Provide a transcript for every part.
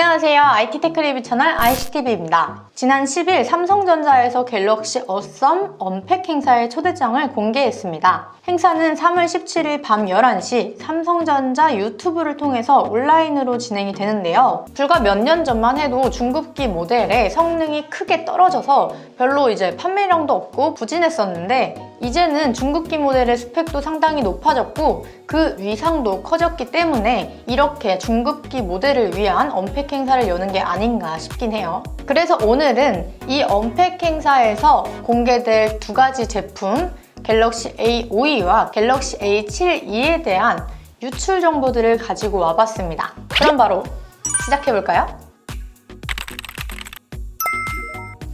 안녕하세요. IT 테크 리뷰 채널 ICTV입니다. 지난 10일 삼성전자에서 갤럭시 어썸 언팩 행사의 초대장을 공개했습니다. 행사는 3월 17일 밤 11시 삼성전자 유튜브를 통해서 온라인으로 진행이 되는데요. 불과 몇 년 전만 해도 중급기 모델의 성능이 크게 떨어져서 별로 이제 판매량도 없고 부진했었는데 이제는 중급기 모델의 스펙도 상당히 높아졌고 그 위상도 커졌기 때문에 이렇게 중급기 모델을 위한 언팩 행사를 여는 게 아닌가 싶긴 해요. 그래서 오늘은 이 언팩 행사에서 공개될 두 가지 제품 갤럭시 A52와 갤럭시 A72에 대한 유출 정보들을 가지고 와봤습니다. 그럼 바로 시작해볼까요?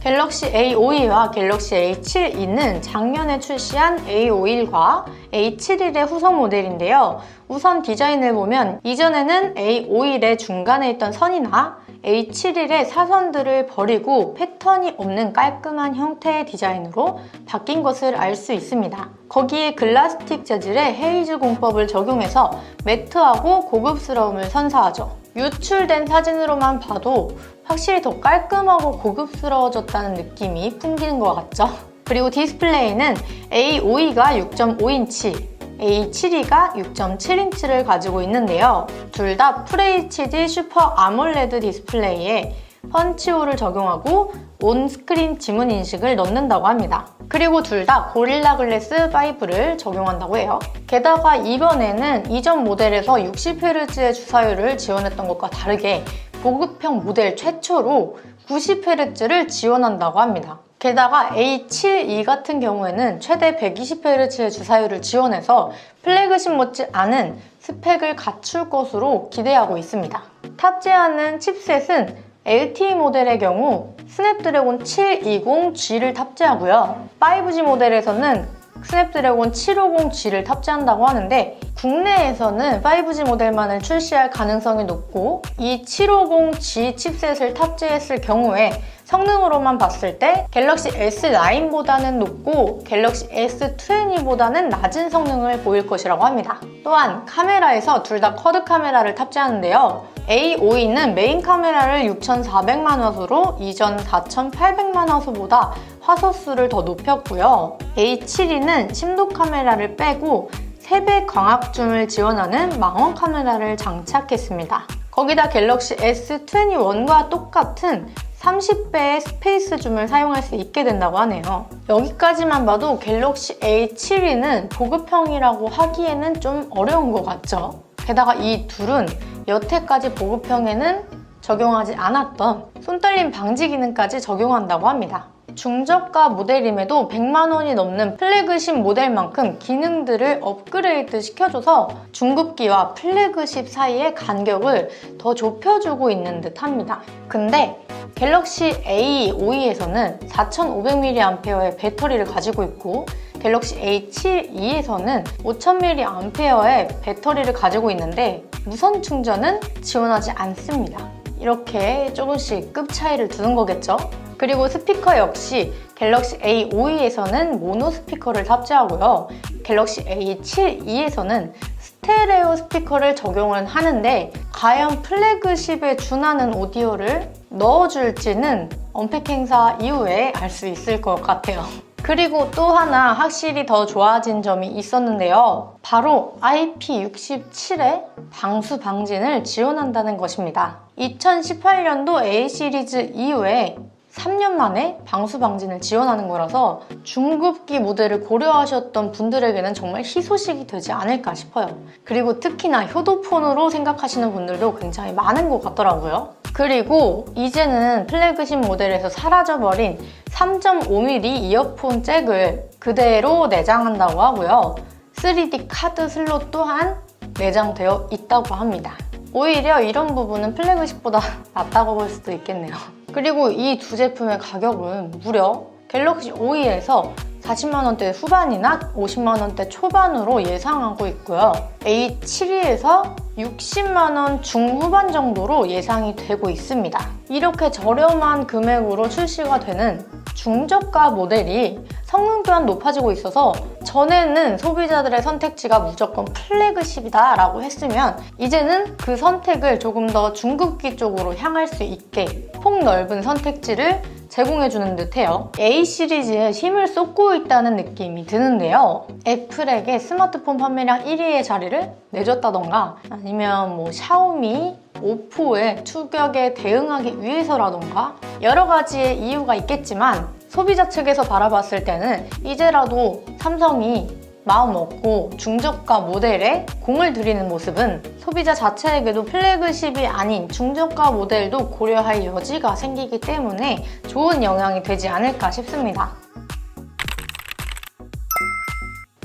갤럭시 A52와 갤럭시 A72는 작년에 출시한 A51과 A71의 후속 모델인데요. 우선 디자인을 보면 이전에는 A51의 중간에 있던 선이나 A71의 사선들을 버리고 패턴이 없는 깔끔한 형태의 디자인으로 바뀐 것을 알 수 있습니다. 거기에 글라스틱 재질의 헤이즈 공법을 적용해서 매트하고 고급스러움을 선사하죠. 유출된 사진으로만 봐도 확실히 더 깔끔하고 고급스러워졌다는 느낌이 풍기는 것 같죠? 그리고 디스플레이는 A52가 6.5인치, A72가 6.7인치를 가지고 있는데요. 둘 다 FHD 슈퍼 아몰레드 디스플레이에 펀치홀을 적용하고 온스크린 지문 인식을 넣는다고 합니다. 그리고 둘 다 고릴라 글래스 5를 적용한다고 해요. 게다가 이번에는 이전 모델에서 60Hz의 주사율을 지원했던 것과 다르게 보급형 모델 최초로 90Hz를 지원한다고 합니다. 게다가 A72 같은 경우에는 최대 120Hz의 주사율을 지원해서 플래그십 못지 않은 스펙을 갖출 것으로 기대하고 있습니다. 탑재하는 칩셋은 LTE 모델의 경우 스냅드래곤 720G를 탑재하고요. 5G 모델에서는 스냅드래곤 750G를 탑재한다고 하는데 국내에서는 5G 모델만을 출시할 가능성이 높고 이 750G 칩셋을 탑재했을 경우에 성능으로만 봤을 때 갤럭시 S9보다는 높고 갤럭시 S20보다는 낮은 성능을 보일 것이라고 합니다. 또한 카메라에서 둘 다 쿼드 카메라를 탑재하는데요. A52는 메인 카메라를 6,400만 화소로 이전 4,800만 화소보다 화소 수를 더 높였고요. A72는 심도 카메라를 빼고 3배 광학줌을 지원하는 망원 카메라를 장착했습니다. 거기다 갤럭시 S21과 똑같은 30배의 스페이스 줌을 사용할 수 있게 된다고 하네요. 여기까지만 봐도 갤럭시 A72는 보급형이라고 하기에는 좀 어려운 것 같죠? 게다가 이 둘은 여태까지 보급형에는 적용하지 않았던 손떨림 방지 기능까지 적용한다고 합니다. 중저가 모델임에도 100만 원이 넘는 플래그십 모델만큼 기능들을 업그레이드 시켜줘서 중급기와 플래그십 사이의 간격을 더 좁혀주고 있는 듯 합니다. 근데 갤럭시 A52에서는 4500mAh의 배터리를 가지고 있고 갤럭시 A72에서는 5000mAh의 배터리를 가지고 있는데 무선 충전은 지원하지 않습니다. 이렇게 조금씩 급 차이를 두는 거겠죠? 그리고 스피커 역시 갤럭시 A52에서는 모노 스피커를 탑재하고요. 갤럭시 A72에서는 스테레오 스피커를 적용을 하는데 과연 플래그십에 준하는 오디오를 넣어줄지는 언팩 행사 이후에 알 수 있을 것 같아요. 그리고 또 하나 확실히 더 좋아진 점이 있었는데요. 바로 IP67의 방수 방진을 지원한다는 것입니다. 2018년도 A 시리즈 이후에 3년 만에 방수 방진을 지원하는 거라서 중급기 모델을 고려하셨던 분들에게는 정말 희소식이 되지 않을까 싶어요. 그리고 특히나 효도폰으로 생각하시는 분들도 굉장히 많은 것 같더라고요. 그리고 이제는 플래그십 모델에서 사라져버린 3.5mm 이어폰 잭을 그대로 내장한다고 하고요. 3D 카드 슬롯 또한 내장되어 있다고 합니다. 오히려 이런 부분은 플래그십보다 낫다고 볼 수도 있겠네요. 그리고 이 두 제품의 가격은 무려 갤럭시 5E에서 40만 원대 후반이나 50만 원대 초반으로 예상하고 있고요. A72에서 60만 원 중후반 정도로 예상이 되고 있습니다. 이렇게 저렴한 금액으로 출시가 되는 중저가 모델이 성능 또한 높아지고 있어서 전에는 소비자들의 선택지가 무조건 플래그십이다 라고 했으면 이제는 그 선택을 조금 더 중급기 쪽으로 향할 수 있게 폭넓은 선택지를 제공해주는 듯해요. A 시리즈에 힘을 쏟고 있다는 느낌이 드는데요. 애플에게 스마트폰 판매량 1위의 자리를 내줬다던가 아니면 뭐 샤오미, 오포의 추격에 대응하기 위해서라던가 여러 가지의 이유가 있겠지만 소비자 측에서 바라봤을 때는 이제라도 삼성이 마음 먹고 중저가 모델에 공을 들이는 모습은 소비자 자체에게도 플래그십이 아닌 중저가 모델도 고려할 여지가 생기기 때문에 좋은 영향이 되지 않을까 싶습니다.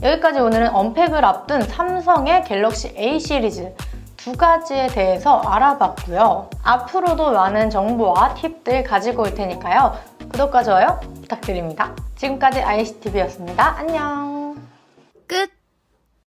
여기까지 오늘은 언팩을 앞둔 삼성의 갤럭시 A 시리즈 두 가지에 대해서 알아봤고요. 앞으로도 많은 정보와 팁들 가지고 올 테니까요. 구독과 좋아요 부탁드립니다. 지금까지 ICTV였습니다. 안녕!